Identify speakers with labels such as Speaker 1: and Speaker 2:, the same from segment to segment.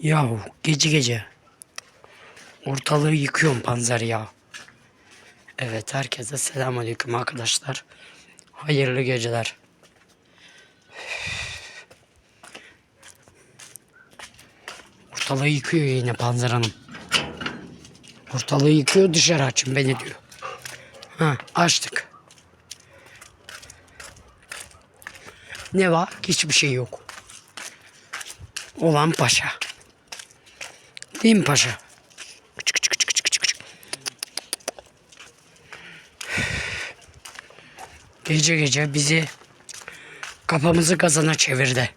Speaker 1: Yahu gece gece ortalığı yıkıyorum panzer ya. Evet herkese selamünaleyküm arkadaşlar. Hayırlı geceler. Ortalığı yıkıyor yine Panzer Hanım. Ortalığı yıkıyor dışarı açın beni diyor. Ha açtık. Ne var? Hiçbir şey yok. Olan paşa. Değil mi paşa? Küçük küçük küçük küçük küçük. Gece gece bizi kafamızı kazana çevirdi.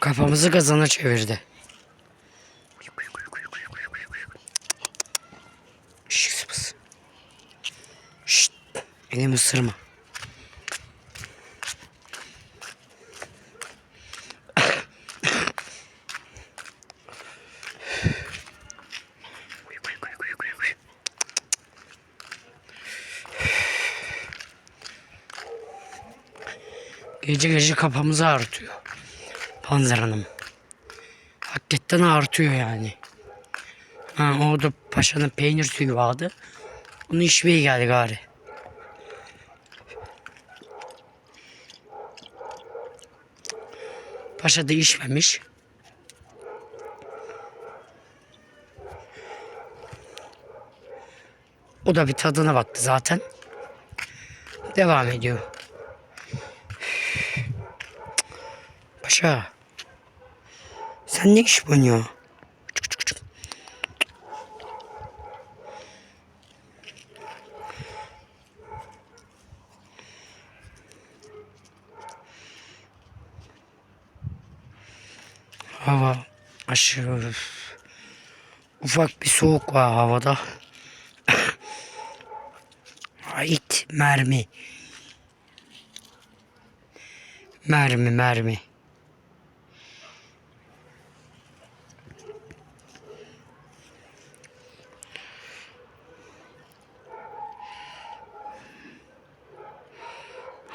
Speaker 1: Kafamızı kazana çevirdi. Şşt. Elimi ısırma. Gece gece kafamızı ağrıtıyor. Panzer Hanım. Hakikaten ağrıtıyor yani. Ha, orada paşanın peynir suyu vardı. Onu içmeye geldi gari. Paşa da içmemiş. O da bir tadına baktı zaten. Devam ediyor. Paşa. Sen ne iş küçük. Hava aşırı ufak bir soğuk var havada. Ait mermi. Mermi mermi.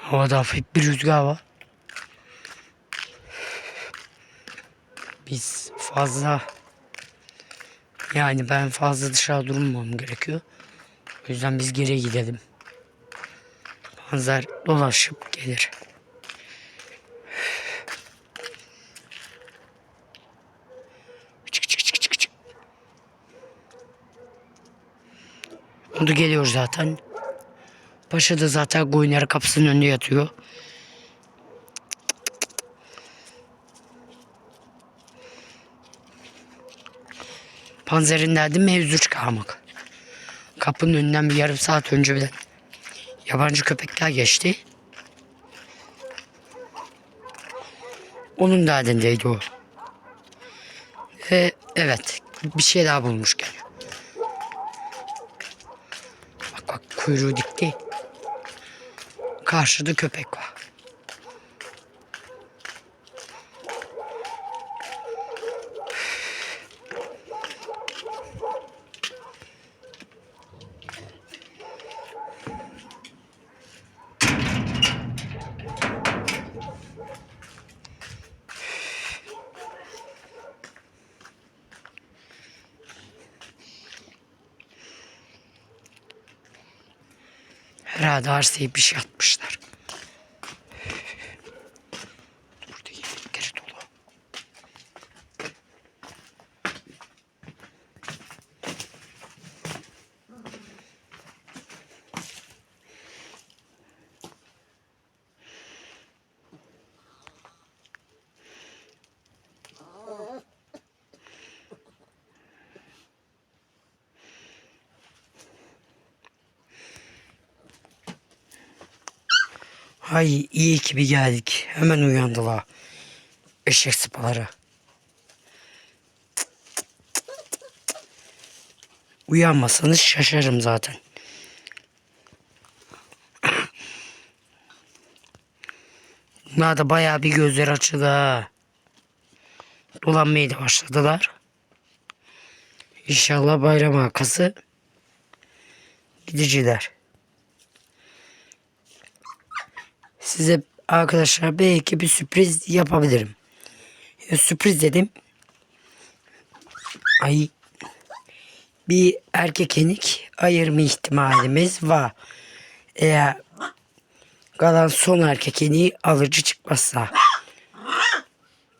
Speaker 1: Havada hafif bir rüzgar var. Biz fazla yani ben fazla dışarı durmamam gerekiyor. O yüzden biz geri gidelim. Panzer dolaşıp gelir. Çık çık çık çık çık. O da geliyor zaten. Paşa da zaten Goyner kapısının önünde yatıyor. Panzer'in derdi mevzu çıkarmak. Kapının önünden bir yarım saat önce bile yabancı köpekler geçti. Onun derdindeydi o. Ve evet bir şey daha bulmuş geliyor. Bak bak kuyruğu dikti. Karşıda köpek var. Herhalde arsaya bir şey atmışlar. Hay iyi ki bir geldik. Hemen uyandılar. Eşek sıpaları. Uyanmasanız şaşarım zaten. Bunlar da bayağı bir gözler açıldı ha. Dolanmaya da başladılar. İnşallah bayram arkası gidiciler. Size arkadaşlar belki bir sürpriz yapabilirim. Ya, sürpriz dedim. Ay bir erkek enik ayırma ihtimalimiz var. Eğer kalan son erkek eniği alıcı çıkmazsa.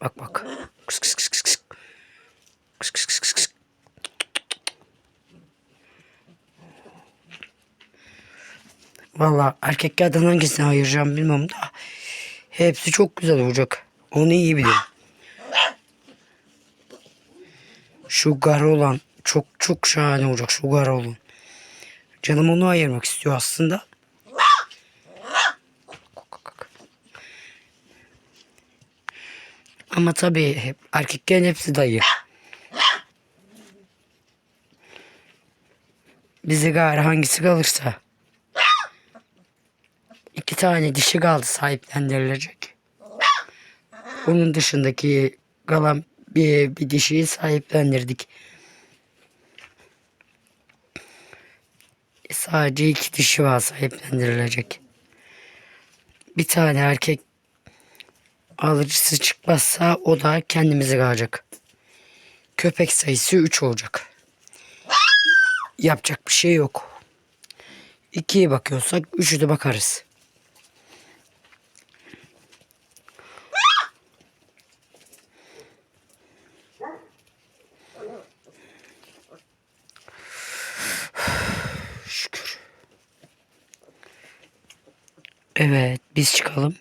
Speaker 1: Bak bak. Kıs kıs kıs kıs kıs. Kıs kıs kıs Valla erkeklerden hangisini ayıracağım bilmem da. Hepsi çok güzel olacak. Onu iyi biliyorum. Şu garı olan çok çok şahane olacak şu garı olan. Canım onu ayırmak istiyor aslında. Ama tabii hep erkeklerin hepsi dayı. Bize gayrı hangisi kalırsa. İki tane dişi kaldı sahiplendirilecek. Onun dışındaki kalan bir, bir dişiyi sahiplendirdik. Sadece iki dişi var sahiplendirilecek. Bir tane erkek alıcısı çıkmazsa o da kendimize kalacak. Köpek sayısı 3 olacak. Yapacak bir şey yok. İkiye bakıyorsak üçü de bakarız. Evet biz çıkalım.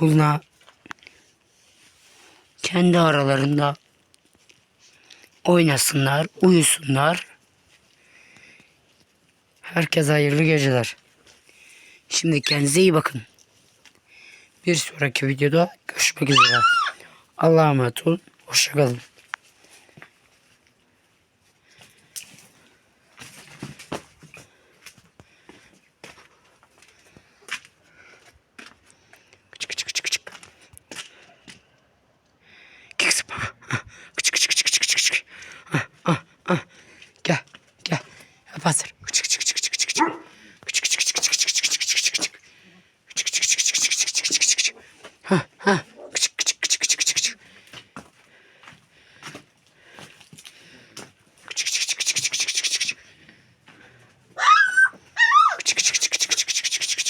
Speaker 1: Bunlar kendi aralarında oynasınlar, uyusunlar. Herkese hayırlı geceler. Şimdi kendinize iyi bakın. Bir sonraki videoda görüşmek üzere. Allah'a emanet olun. Hoşçakalın. Kıçık kıçık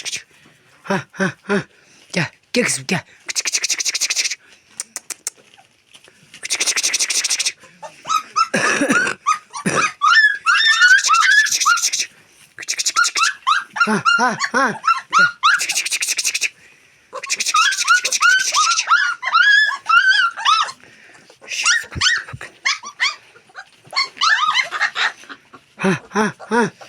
Speaker 1: kıçık. Ha ha ha. Gel gel kızım gel. Ha ha. Ha ha ha.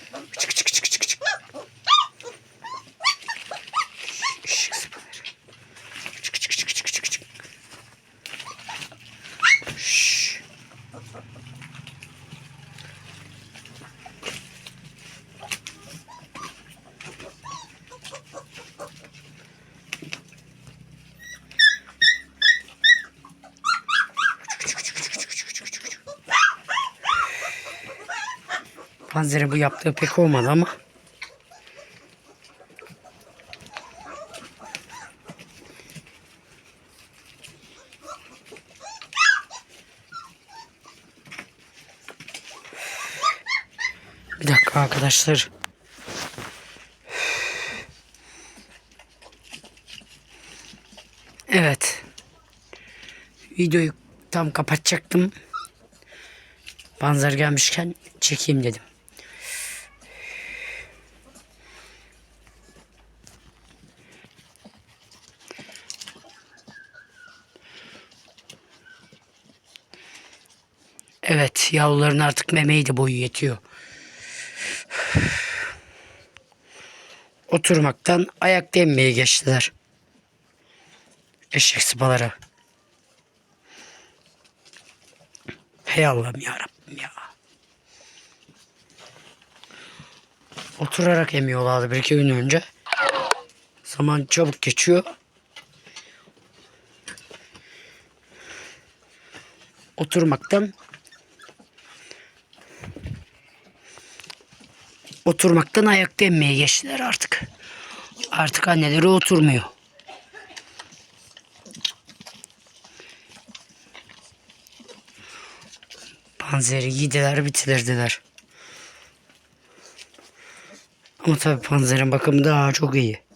Speaker 1: Panzer'e bu yaptığı pek olmadı ama. Bir dakika arkadaşlar. Evet. Videoyu tam kapatacaktım. Panzer gelmişken çekeyim dedim. Evet yavruların artık memeyi de boyu yetiyor. Oturmaktan ayakta emmeye geçtiler. Eşek sıpaları. Hey Allah'ım ya Rabbim ya. Oturarak emiyorlardı bir iki gün önce. Zaman çabuk geçiyor. Oturmaktan oturmaktan ayakta emmeye geçtiler artık. Artık anneleri oturmuyor. Panzeri yediler bitirdiler. Ama tabii panzerin bakımı daha çok iyi.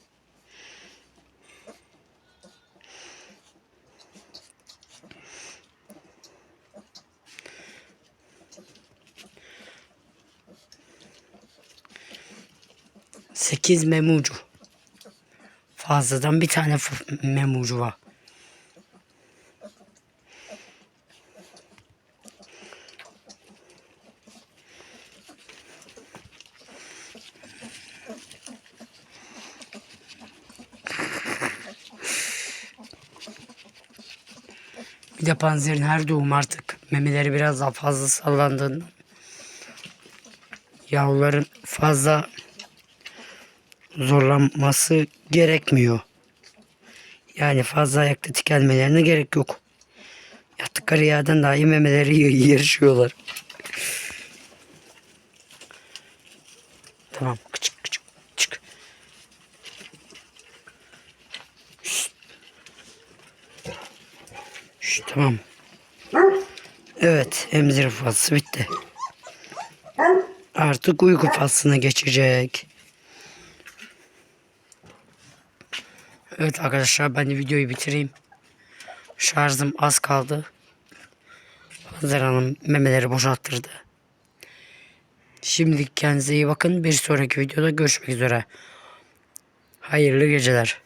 Speaker 1: Sekiz memucu. Fazladan bir tane memucu var. Bir de panzerin her doğum artık memeleri biraz daha fazla sallandığından yavruların fazla zorlanması gerekmiyor. Yani fazla ayakta tikelmelerine gerek yok. Yattıkları yerden dahi memeleri y- yarışıyorlar. Tamam. Küçük küçük çık. Şşt. Şşt, tamam. Evet emzir faslı bitti. Artık uyku faslına geçecek. Evet arkadaşlar ben de videoyu bitireyim. Şarjım az kaldı. Hazır Hanım memeleri boşalttırdı. Şimdi kendinize iyi bakın. Bir sonraki videoda görüşmek üzere. Hayırlı geceler.